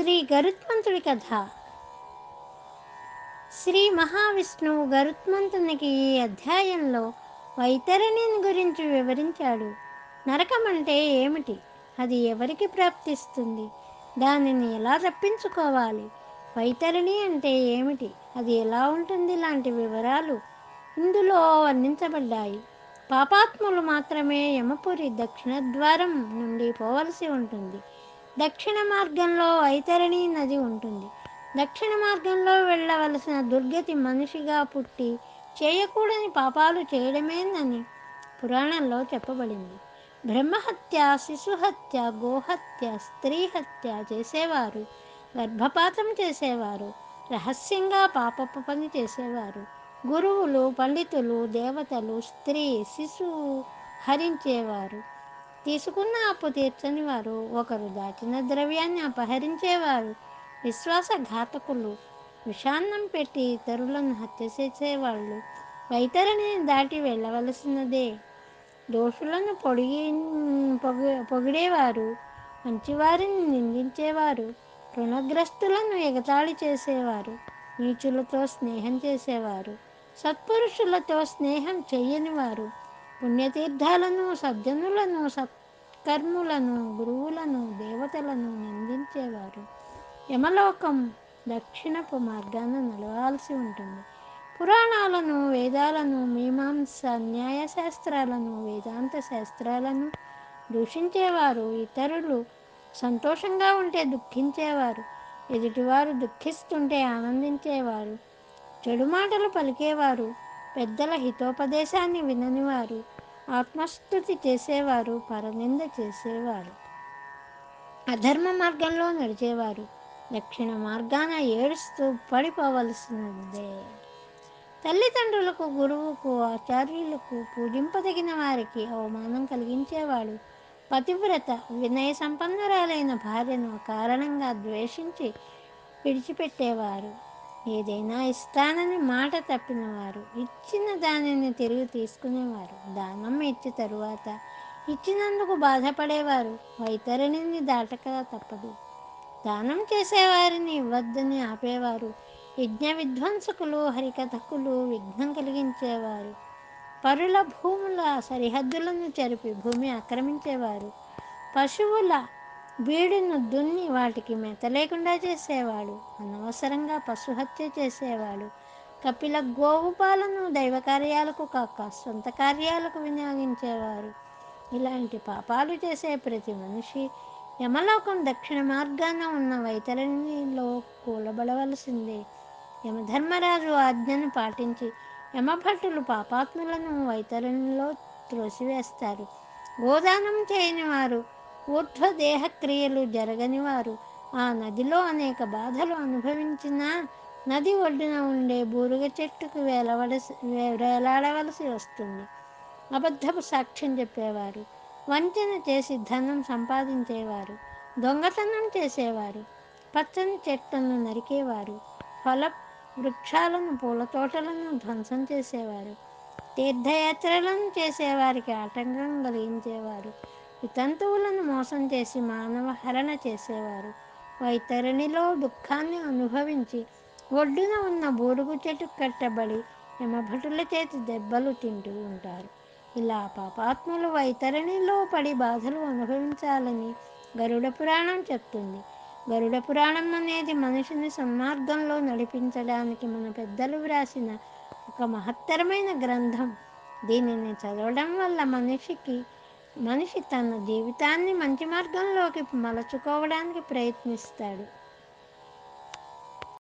శ్రీ గరుత్మంతుడి కథ. శ్రీ మహావిష్ణువు గరుత్మంతునికి ఈ అధ్యాయంలో వైతరణిని గురించి వివరించాడు. నరకం అంటే ఏమిటి? అది ఎవరికి ప్రాప్తిస్తుంది? దానిని ఎలా రప్పించుకోవాలి? వైతరణి అంటే ఏమిటి? అది ఎలా ఉంటుంది? లాంటి వివరాలు ఇందులో వర్ణించబడ్డాయి. పాపాత్ములు మాత్రమే యమపురి దక్షిణ ద్వారం నుండి పోవలసి ఉంటుంది. దక్షిణ మార్గంలో వైతరణి నది ఉంటుంది. దక్షిణ మార్గంలో వెళ్ళవలసిన దుర్గతి మనిషిగా పుట్టి చేయకూడని పాపాలు చేయడమేనని పురాణంలో చెప్పబడింది. బ్రహ్మహత్య శిశుహత్య గోహత్య స్త్రీ హత్య చేసేవారు గర్భపాతం చేసేవారు రహస్యంగా పాపపు పని చేసేవారు. గురువులు పండితులు దేవతలు స్త్రీ శిశువు హరించేవారు. తీసుకున్న అప్పు తీర్చని వారు ఒకరు దాచిన ద్రవ్యాన్ని అపహరించేవారు. విశ్వాసఘాతకులు విషాన్నం పెట్టి ఇతరులను హత్య చేసేవాళ్ళు. వైతరిని దాటి వెళ్ళవలసినదే. దోషులను పొడిగి పొగి పొగిడేవారు మంచివారిని నిందించేవారు రుణగ్రస్తులను ఎగతాళి చేసేవారు నీచులతో స్నేహం చేసేవారు సత్పురుషులతో స్నేహం చేయనివారు వారు పుణ్యతీర్థాలను సజ్జనులను సత్కర్ములను గురువులను దేవతలను నిందించేవారు. యమలోకం దక్షిణపు మార్గాన నడవాల్సి ఉంటుంది. పురాణాలను వేదాలను మీమాంస న్యాయశాస్త్రాలను వేదాంత శాస్త్రాలను దూషించేవారు. ఇతరులు సంతోషంగా ఉంటే దుఃఖించేవారు. ఎదుటివారు దుఃఖిస్తుంటే ఆనందించేవారు. చెడు మాటలు పలికేవారు. పెద్దల హితోపదేశాన్ని విననివారు. ఆత్మస్థుతి చేసేవారు పరనింద చేసేవారు అధర్మ మార్గంలో నడిచేవారు. దక్షిణ మార్గాన ఏడుస్తూ పడిపోవలసినదే. తల్లిదండ్రులకు గురువుకు ఆచార్యులకు పూజింపదగిన వారికి అవమానం కలిగించేవాడు. పతివ్రత వినయ సంపన్నురాలైన భార్యను కారణంగా ద్వేషించి విడిచిపెట్టేవారు. ఏదైనా ఇస్తానని మాట తప్పినవారు ఇచ్చిన దానిని తిరిగి తీసుకునేవారు దానం ఇచ్చి తరువాత ఇచ్చినందుకు బాధపడేవారు వైతరిణిని దాటక తప్పదు. దానం చేసేవారిని ఇవ్వద్దని ఆపేవారు యజ్ఞ విధ్వంసకులు హరికథకులు విఘ్నం కలిగించేవారు పరుల భూముల సరిహద్దులను చెరిపి భూమి ఆక్రమించేవారు పశువుల బీడును దున్ని వాటికి మెత లేకుండా చేసేవాడు. అనవసరంగా పశుహత్య చేసేవాడు. కపిల గోవు పాలను దైవ కార్యాలకు కాక సొంత కార్యాలకు వినియోగించేవారు. ఇలాంటి పాపాలు చేసే ప్రతి మనిషి యమలోకం దక్షిణ మార్గాన ఉన్న వైతరిణిలో కూలబడవలసిందే. యమధర్మరాజు ఆజ్ఞను పాటించి యమభటులు పాపాత్ములను వైతరణిలో త్రోసివేస్తారు. గోదానం చేయని వారు ఊర్ధ్వ దేహక్రియలు జరగని వారు ఆ నదిలో అనేక బాధలు అనుభవించినా నది ఒడ్డున ఉండే బూరుగ చెట్టుకు వేలవలసి వేలాడవలసి వస్తుంది. అబద్ధపు సాక్ష్యం చెప్పేవారు. వంచన చేసి ధనం సంపాదించేవారు. దొంగతనం చేసేవారు. పచ్చని చెట్లను నరికేవారు. ఫల వృక్షాలను పూల తోటలను ధ్వంసం చేసేవారు. తీర్థయాత్రలను చేసేవారికి ఆటంకం కలిగించేవారు. వితంతువులను మోసం చేసి మానవ హరణ చేసేవారు. వైతరిణిలో దుఃఖాన్ని అనుభవించి ఒడ్డున ఉన్న బూడుగు చెట్టు కట్టబడి యమభటుల చేతి దెబ్బలు తింటూ ఉంటారు. ఇలా పాపాత్ములు వైతరిణిలో పడి బాధలు అనుభవించాలని గరుడ పురాణం చెప్తుంది. గరుడ పురాణం అనేది మనిషిని సన్మార్గంలో నడిపించడానికి మన పెద్దలు వ్రాసిన ఒక మహత్తరమైన గ్రంథం. దీనిని చదవడం వల్ల మనిషికి మనిషి తన జీవితాన్ని మంచి మార్గంలోకి మలచుకోవడానికి ప్రయత్నిస్తాడు.